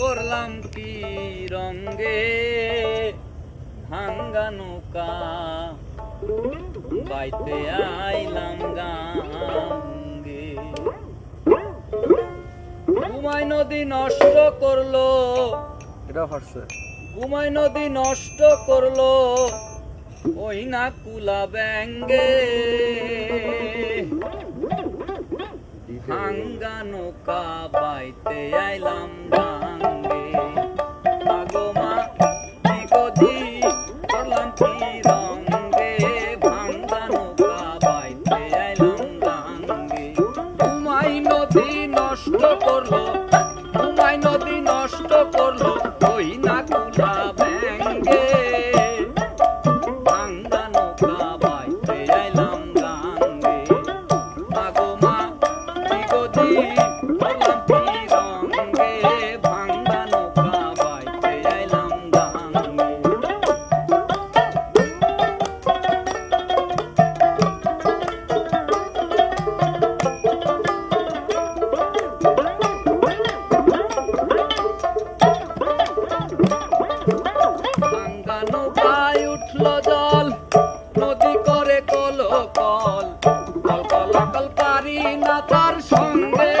করলাম কি রঙ্গে? ভাঙ্গা নৌকা। বাইতে আইলাম গাঙ্গে। ঘুমাই নদী নষ্ট করল। এটা ঘুমাই নদী নষ্ট করল। ওই না কুলা ব্যাঙ্গে। ভাঙ্গা নৌকা বাইতে আইলাম গাঙ্গে আগো মা কি গদি করলাম কি ভাঙ্গা নৌকা বাইতে আইলাম ঘুমাই নদী নষ্ট করল পারি না তার সঙ্গে।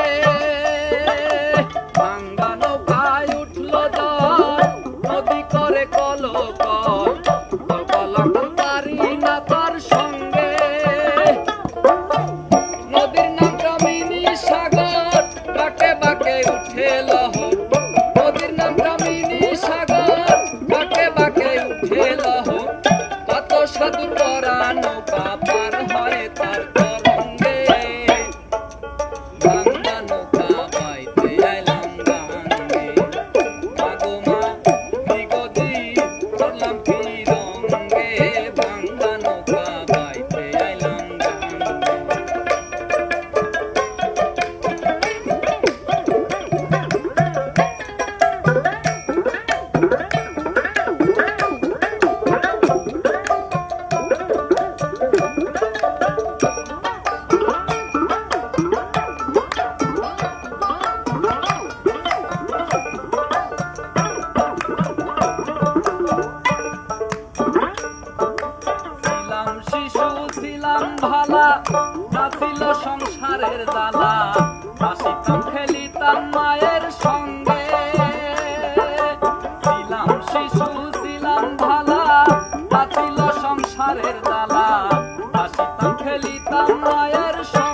ভাঙ্গা নৌকায় উঠল জল, নদী করে কল কল কল কল কল পারি না তার সঙ্গে। নদীর নাম কামিনী সাগর বাকে বাকে উঠে লহর নদীর নাম কামিনী সাগর বাকে বাকে উঠে লহর কত সাধুর করা নৌকা সংসারের জ্বালা হাসিতাম খেলিতাম মায়ের সঙ্গে। ছিলাম শিশু, ছিলাম ভালা নাছিল সংসারের জ্বালা হাসিতাম খেলিতাম মায়ের সঙ্গে।